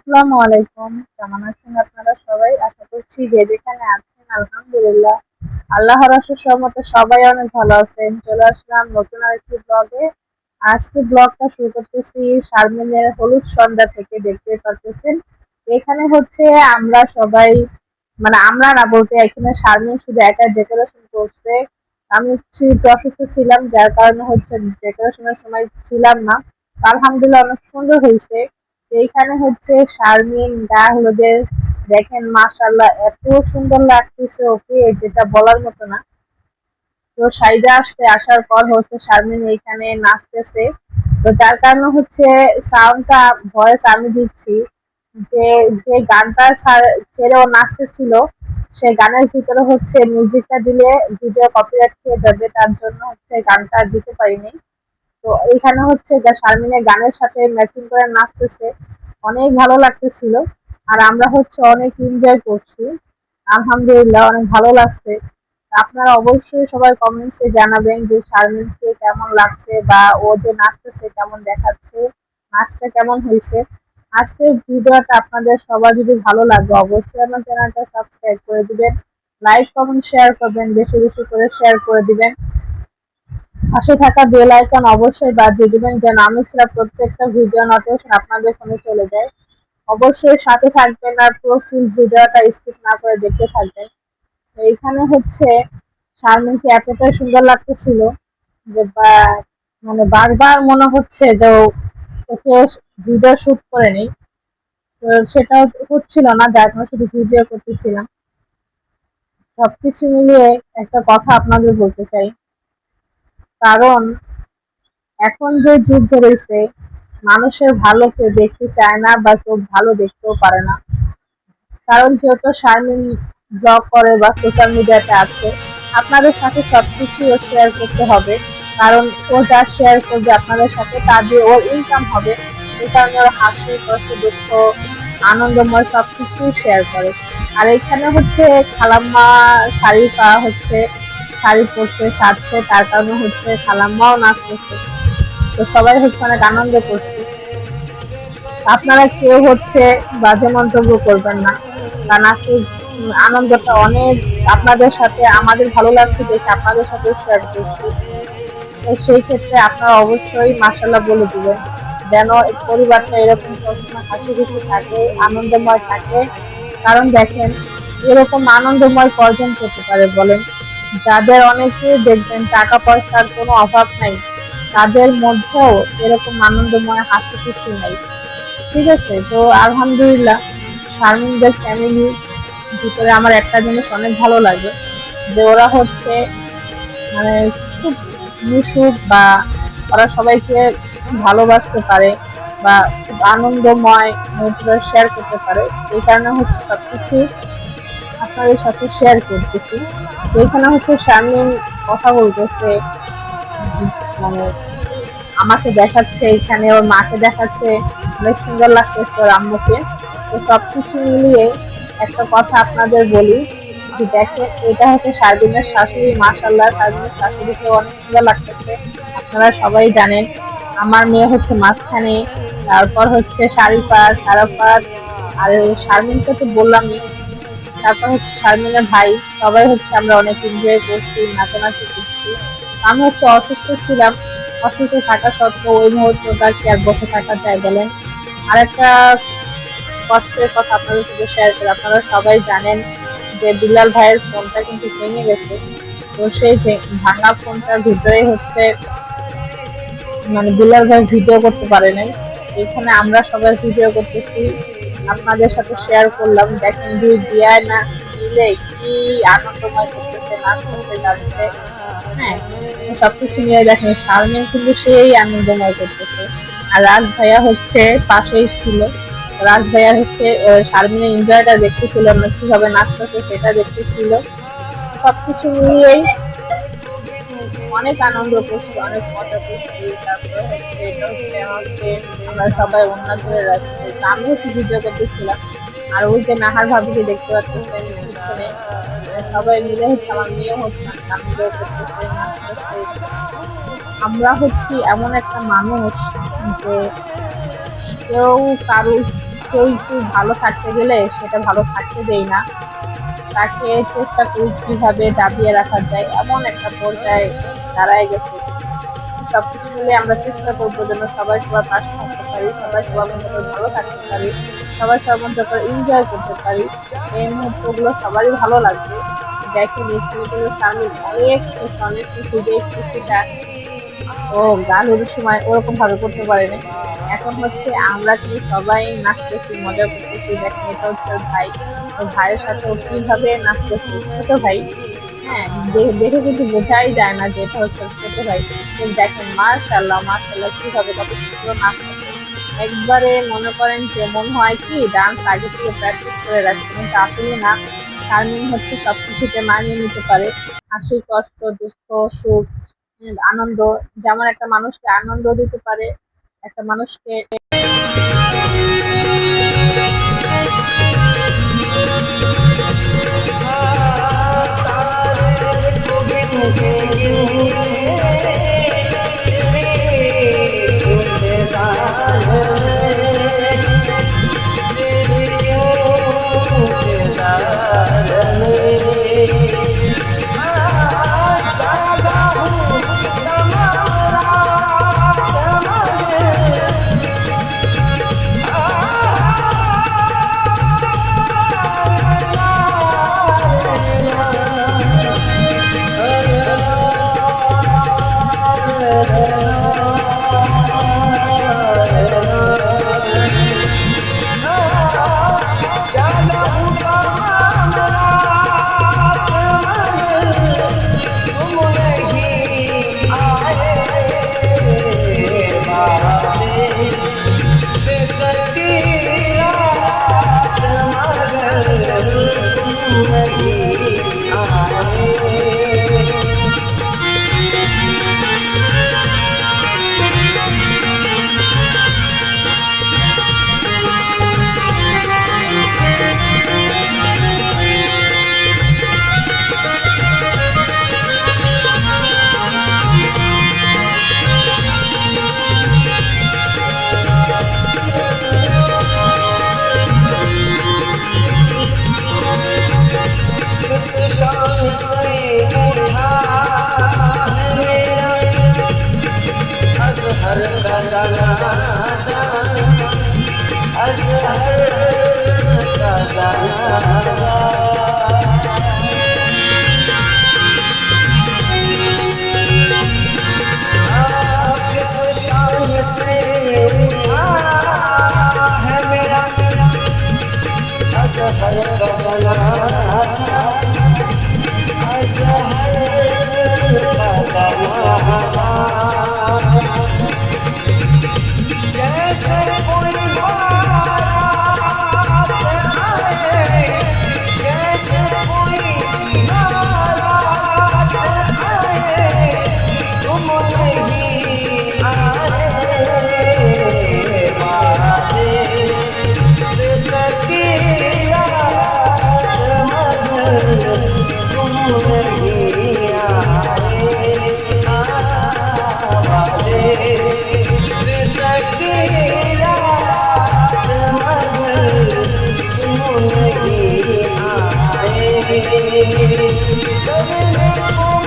আসসালামু আলাইকুম। কেমন আছেন আপনারা সবাই? আশা করছি যে যেখানে আছেন, আলহামদুলিল্লাহ। আল্লাহর আশীর্বাদ মতো সবাই অনেক ভালো আছেন। চলে আসলাম নতুন আরেকটি ব্লগে। আজকে ব্লগটা শুরু করতেছি শারমিনের হলুদ সন্ধ্যা থেকে দেখতে পারতেছেন। এখানে হচ্ছে আমরা সবাই মানে আমরা না বলতে, এখানে শারমিন শুধু একা ডেকোরেশন করছে। আমি হচ্ছে একটু অসুস্থ ছিলাম, যার কারণে হচ্ছে ডেকোরেশনের সময় ছিলাম না। আলহামদুলিল্লাহ অনেক সুন্দর হয়েছে। এইখানে হচ্ছে শারমিন গা হলুদের দেখেন মাশাল্লাহ এত সুন্দর লাগতেছে ওকে, যেটা বলার মতো না। তো সাইডে আসতে, আসার পর হচ্ছে শারমিন এইখানে নাচতেছে। তো যার কারণে হচ্ছে সাউন্ডটা ভয়েস আমি দিচ্ছি যে যে গানটা ছেড়ে ও নাচতেছিল, সে গানের ভিতরে হচ্ছে মিউজিকটা দিলে ভিডিও কপিরাইট খেয়ে যাবে, তার জন্য হচ্ছে গানটা দিতে পারিনি। তো এখানে হচ্ছে শারমিনের গানের সাথে ম্যাচিং করে নাচতেছে, অনেক ভালো লাগতেছিল। আর আমরা হচ্ছে অনেক এনজয় করছি। আলহামদুলিল্লাহ, অনেক ভালো লাগছে। আপনারা অবশ্যই সবাই কমেন্টসে জানাবেন যে শারমিনকে কেমন লাগছে বা ও যে নাচতেছে কেমন দেখাচ্ছে, নাচটা কেমন হয়েছে। আজকের ভিডিওটা আপনাদের সবার যদি ভালো লাগে, অবশ্যই আমার চ্যানেলটা সাবস্ক্রাইব করে দিবেন। লাইক কমেন্ট শেয়ার করবেন, বেশি বেশি করে শেয়ার করে দিবেন। পাশে থাকা বেল আইকন অবশ্যই বাদ দিয়ে দিবেন যেন আমি ছাড়া প্রত্যেকটা ভিডিও নোটিফিকেশন আপনাদের ফোনে চলে যায়। অবশ্যই সাথে থাকবেন আর পুরো ফুল ভিডিওটা স্কিপ না করে দেখতে থাকবেন। এইখানে হচ্ছে শারমিনকে এতটাই সুন্দর লাগতেছিল যে মানে বারবার মনে হচ্ছে যে ওকে ভিডিও শুট করে নেই। তো সেটা হচ্ছিল না, যার কারণে শুধু ভিডিও করতেছিলাম। সবকিছু মিলিয়ে একটা কথা আপনাদের বলতে চাই। কারণ এখন যে যুগ ধরেছে মানুষের ভালো কেউ দেখতে চায় না বা কেউ ভালো দেখতেও পারে না। কারণ যেহেতু শারমিন ব্লগ করে বা সোশ্যাল মিডিয়াতে আছে, আপনাদের সাথে সব সবকিছু শেয়ার করতে হবে। কারণ ও যা শেয়ার করবে আপনাদের সাথে, তা দিয়ে ওর ইনকাম হবে। এই কারণে ওর হাসি কষ্ট দুঃখ, আনন্দময় সবকিছু শেয়ার করে। আর এখানে হচ্ছে খালাম্মা শাড়ি পাওয়া হচ্ছে শাড়ি পরছে, সাজছে, তার কারণে হচ্ছে খালাম্মাও নাচতেছে তো সবাই হচ্ছে অনেক আনন্দ করছে। আপনারা কেউ হচ্ছে বাজে মন্তব্য করবেন না। কারণ আজকে আনন্দটা অনেক আপনাদের সাথে, আমাদের ভালো লাগছে দেখে আপনাদের সাথে শেয়ার করছি। সেই ক্ষেত্রে আপনারা অবশ্যই মাসাল্লাহ বলে দিবেন, যেন পরিবারটা এরকম সবসময় হাসি খুশি থাকে, আনন্দময় থাকে। কারণ দেখেন, এরকম আনন্দময় কর্জন করতে পারে বলেন? যাদের অনেকে দেখবেন টাকা পয়সার কোনো অভাব নাই, তাদের মধ্যেও এরকম আনন্দময় হাসি খুশি নাই। ঠিক আছে? তো আলহামদুলিল্লাহ, শারমিনদের ফ্যামিলি ভিতরে আমার একটা জিনিস অনেক ভালো লাগে। যে ওরা হচ্ছে মানে খুব মিশুক বা ওরা সবাইকে ভালোবাসতে পারে বা খুব আনন্দময় মুহূর্তটা শেয়ার করতে পারে। এই কারণে হচ্ছে সবকিছু আপনাদের সাথে শেয়ার করতেছি। এখানে হচ্ছে শারমিন কথা বলতেছে। মানে আমাকে দেখাচ্ছে, এখানে ওর মাকে দেখাচ্ছে। অনেক সুন্দর লাগতেছে ওর আম্মুকে। তো সবকিছু মিলিয়ে একটা কথা আপনাদের বলি যে দেখেন, এটা হচ্ছে শারদিনের শাশুড়ি মাসাল্লাহ শারদিনের শাশুড়িকে অনেক সুন্দর লাগতেছে। আপনারা সবাই জানেন, আমার মেয়ে হচ্ছে মাঝখানে, তারপর হচ্ছে শাড়িপাত সারাপাত আর শারমিনকে তো বললামই তারপর হচ্ছে শারমিনের ভাই, সবাই হচ্ছে আমরা অনেক এনজয় করছি, নাচানাচি করছি। আমি হচ্ছে অসুস্থ ছিলাম, অসুস্থ থাকা সত্ত্বেও ওই মুহূর্তটা কি আর বসে থাকা যায় বলেন। আরেকটা কষ্টের কথা আপনাদের সাথে শেয়ার করি, আপনারা সবাই জানেন যে বিলাল ভাইয়ের ফোনটা কিন্তু ভেঙে গেছে। তো সেই ভাঙা ফোনটার ভিতরে হচ্ছে মানে বিল্লাল ভাই ভিডিও করতে পারে নাই। এখানে আমরা সবাই ভিডিও করতেছি। আপনাদের সাথে শেয়ার করলাম, দেখেন দুই দিয়ায় না মিলে কি আনন্দময় করতেছে, নাচ করতে যাচ্ছে। হ্যাঁ সবকিছু মিলে দেখেন, শারমিন কিন্তু সেই আনন্দময় করতেছে। আর রাজ ভাইয়া হচ্ছে পাশেই ছিল। রাজ ভাইয়া হচ্ছে শারমিনের এনজয়টা দেখতেছিল না, কীভাবে নাচতেছে সেটা দেখতেছিল। সবকিছু মিলিয়েই অনেক আনন্দ করছি, অনেক মজা করছি। আমরা সবাই অন্য ধরে রাখছি আমি হচ্ছে ভিডিও করতেছিলাম আর ওই যে নাহার ভাবিকে দেখতে পাচ্ছেন পিছনে সবাই মিলে হচ্ছে আমার মেয়ে হচ্ছে আমরা হচ্ছি এমন একটা মানুষ যে কেউ কারু কেউ একটু ভালো থাকতে গেলে সেটা ভালো থাকতে দেই না। তাকে চেষ্টা করি কীভাবে দাবিয়ে রাখা যায়, এমন একটা পর্যায়ে দাঁড়ায় গেছে। সব কিছু মিলে আমরা চেষ্টা করব যেন সবাই সবার পাশে থাকতে পারি, সবাই সবার মধ্যে করে ভালো থাকতে পারি, সবাই সবার মধ্যে করে এনজয় করতে পারি। এই মুহূর্তগুলো সবারই ভালো লাগবে। দেখেন, এই অনেক অনেক যে এই খুশিটা ও গান ওর সময় ওরকম ভাবে করতে পারেনি। এখন হচ্ছে আমরা কি সবাই নাচতেছি, মজা করতেছি। দেখেন এটা হচ্ছে ভাই। ওর ভাইয়ের সাথে ও কীভাবে নাচতেছি, ছোট ভাই। হ্যাঁ দেখে কিন্তু বোঝাই যায় না যে এটা হচ্ছে ছোট ভাই। দেখেন মার্শাল্লাহ মার্শাল্লাহ কীভাবে কত সুন্দর নাচতেছে। একবারে মনে করেন যে মনে হয় কি, ডান্স আগে থেকে প্র্যাকটিস করে রাখছে, কিন্তু আসলে না। শারমিন হচ্ছে সব কিছুতে মানিয়ে নিতে পারে। হাসি, কষ্ট, দুঃখ, সুখ আনন্দ যেমন একটা মানুষকে আনন্দ দিতে পারে একটা মানুষকে سلام سلام أزهر سلام خلق سلاسة أزهر سلاسة say, boy. I'm gonna make you.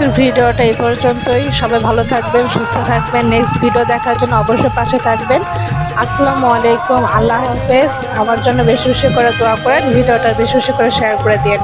আজকের ভিডিওটা এই পর্যন্তই। সবাই ভালো থাকবেন, সুস্থ থাকবেন। নেক্সট ভিডিও দেখার জন্য অবশ্যই পাশে থাকবেন। আসসালামু আলাইকুম। আল্লাহ হাফেজ। আমার জন্য বেশি বেশি করে দোয়া করেন। ভিডিওটা বেশি বেশি করে শেয়ার করে দিন